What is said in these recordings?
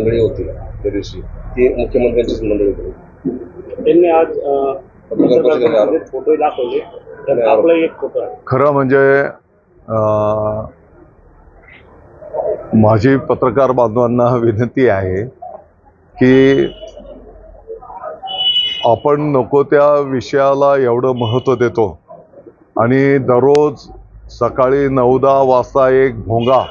मंडळी होती त्या दिवशी. ती मुख्यमंत्र्यांचीच मंडळी होती. त्यांनी आज पत्रकार. फोटो दाखवले. तर आपला एक फोटो आहे. खरं म्हणजे अं, माझी पत्रकार बांधवांना विनंती आहे की आपण नको त्या विषयाला एवढं महत्त्व देतो. आणि दररोज सकाळी नऊ दहा वाजता एक भोंगा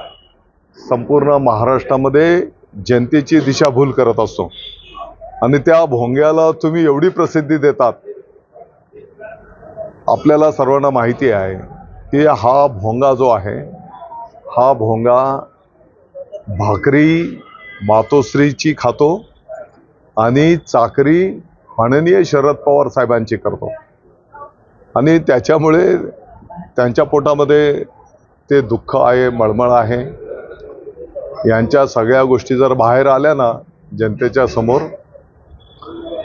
संपूर्ण महाराष्ट्रामध्ये जनतेची दिशाभूल करत असतो. आणि त्या भोंग्याला तुम्ही एवढी प्रसिद्धी देतात. आपल्याला सर्वांना माहिती आहे की हा भोंगा जो आहे हा भोंगा भाकरी मातोश्रीची खातो आणि चाकरी माननीय शरद पवार साहेबांची करतो. आणि त्याच्यामुळे त्यांच्या पोटामध्ये ते दुःख आहे मळमळ आहे. यांच्या सगळ्या गोष्टी जर बाहेर आल्या ना जनतेच्या समोर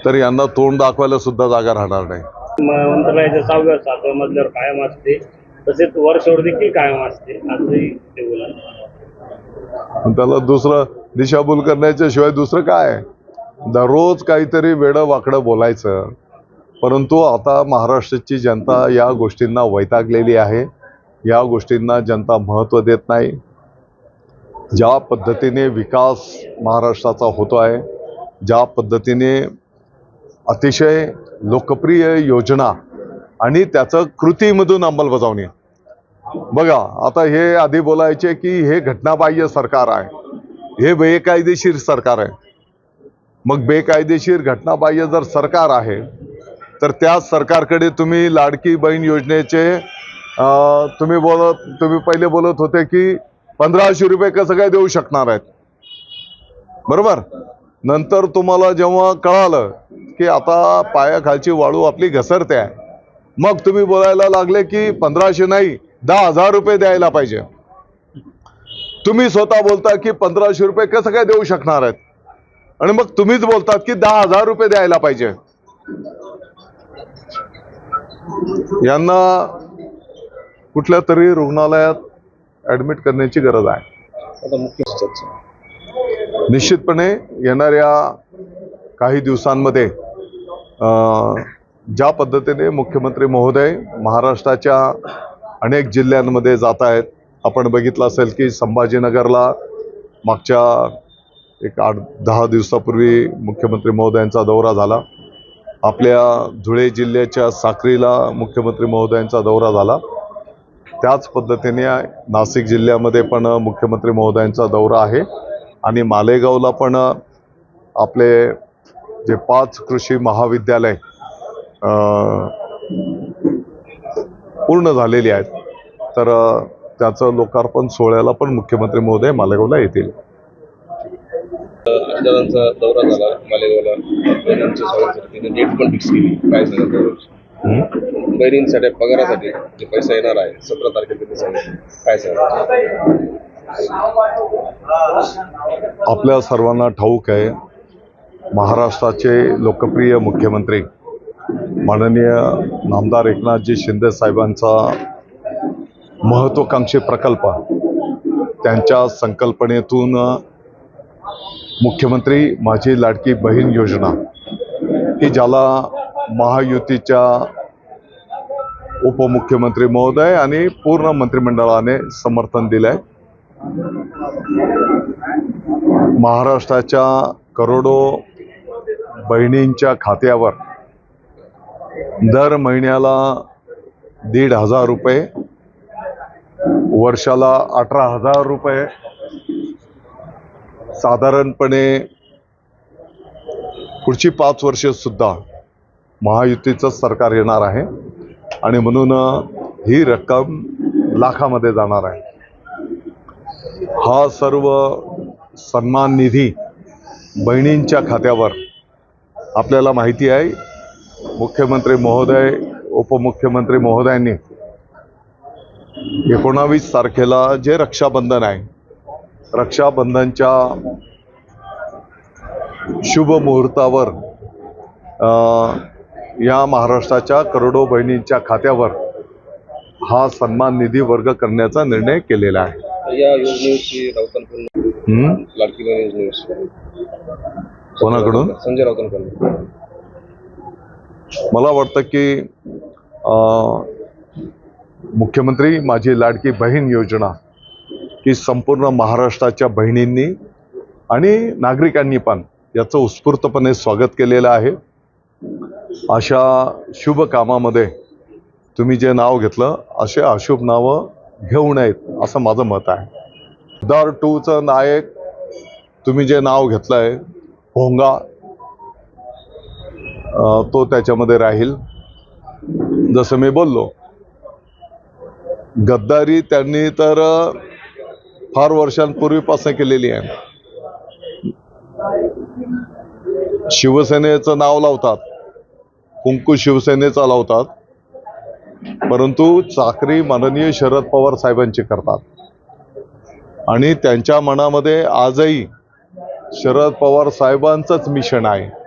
तर यांना तोंड दाखवायला सुद्धा जागा राहणार नाही. मंत्रालयाच्या सहाव्या सातव्या मजल्यावर कायम असते तसेच वर्षावर देखील कायम असते असंही ते बोला पण त्याला दुसरं दिशाभूल करण्याच्या शिवाय दुसरं काय? दररोज काहीतरी वेडं वाकडं बोलायचं. परंतु आता महाराष्ट्राची जनता या गोष्टींना वैतागलेली आहे. या गोष्टींना जनता महत्त्व देत नाही. ज्या पद्धतीने विकास महाराष्ट्राचा होतो आहे ज्या पद्धतीने अतिशय लोकप्रिय योजना आणि त्याचं कृतीमधून अंमलबजावणी. बघा आता हे आधी बोलायचे की हे घटनाबाह्य सरकार आहे हे बेकायदेशीर सरकार आहे. मग बेकायदेशीर घटनाबाह्य जर सरकार आहे तर त्या सरकारकडे तुम्ही लाडकी बहीण योजनेचे तुम्ही बोलत तुम्ही पहिले बोलत होते की पंधराशे रुपये कसं काय देऊ शकणार आहेत? बरोबर? नंतर तुम्हाला जेव्हा कळालं की आता पायाखालची वाळू आपली घसरते आहे मग तुम्ही बोलायला लागले की पंधराशे नाही दहा हजार रुपये द्यायला पाहिजे. तुम्ही स्वतः बोलता की पंधराशे रुपये कसं काय देऊ शकणार आहेत? आणि मग तुम्हीच बोलतात की दहा हजार रुपये द्यायला पाहिजे. यांना कुठल्या तरी रुग्णालयात ऍडमिट करण्याची गरज आहे. निश्चितपणे येणाऱ्या काही दिवसांमध्ये ज्या पद्धतीने मुख्यमंत्री महोदय महाराष्ट्राच्या अनेक जिल्ह्यांमध्ये जात आहेत आपण बघितलं असेल की संभाजीनगरला मागच्या एक आठ दहा दिवसापूर्वी मुख्यमंत्री महोदयांचा दौरा झाला. आपल्या धुळे जिल्ह्याच्या साक्रीला मुख्यमंत्री महोदयांचा दौरा झाला. त्याच पद्धतीने नाशिक जिल्ह्यामध्ये पण मुख्यमंत्री महोदयांचा दौरा आहे. आणि मालेगावला पण आपले जे पाच कृषी महाविद्यालय पूर्ण झालेली आहेत. तर त्याचं लोकार्पण सोहळ्याला पण मुख्यमंत्री महोदय मालेगावला येतील. दौरा झाला मालेगावला. पण फिक्स केली. काय बहिणींसाठी पगारासाठी जे पैसा येणार आहे सतरा तारखेपर्यंत सांगितलं काय सांगा आपल्या सर्वांना ठाऊक आहे महाराष्ट्राचे लोकप्रिय मुख्यमंत्री माननीय नामदार एकनाथजी शिंदे साहेबांचा महत्त्वाकांक्षी प्रकल्प त्यांच्या संकल्पनेतून मुख्यमंत्री माझी लाडकी बहीण योजना की ज्याला महायुतीच्या उपमुख्यमंत्री महोदय आणि पूर्ण मंत्रिमंडळाने समर्थन दिलंय. महाराष्ट्राच्या करोडो बहिणींच्या खात्यावर दर महिन्याला दीड हजार रुपये वर्षाला अठरा हजार रुपये साधारणपणे पुढची पाच वर्ष सुद्धा महायुतीचं सरकार येणार आहे आणि म्हणून ही रक्कम लाखामध्ये जाणार आहे. हा सर्व सन्मान निधी बहिणींच्या खात्यावर आपल्याला माहिती आहे. मुख्यमंत्री महोदय उपमुख्यमंत्री महोदयांनी एकोणावीस तारखेला जे रक्षाबंधन आहे रक्षाबंधनच्या शुभ मुहूर्तावर या महाराष्ट्राच्या करोडो बहिणींच्या खात्यावर हा सन्मान निधी वर्ग करण्याचा निर्णय केलेला आहे. या योजनेची राऊतांकडून? लाडकी बहीण योजनेविषयी? कोणाकडून? संजय राऊतांकडून मला वाटतं की मुख्यमंत्री माझी लाडकी बहीण योजना ही संपूर्ण महाराष्ट्राच्या बहिणींनी आणि नागरिकांनी पण याचं उत्स्फूर्तपणे स्वागत केलेलं आहे. अशा शुभ कामामध्ये तुम्ही जे नाव घेतलं असे अशुभ नावं घेऊ नयेत असं माझं मत आहे. दर टूचं नायक तुम्ही जे नाव घेतलंय भोंगा तो त्याच्यामध्ये राहील. जसं मी बोललो गद्दारी त्यांनी तर फार वर्षांपूर्वीपासून केलेली आहे. शिवसेनेचं नाव लावतात. कुंकू शिवसेने चालवतात. परंतु चाकरी माननीय शरद पवार साहेबांची करतात. आणि त्यांच्या मनामध्ये आजही शरद पवार साहेबांचंच मिशन आहे.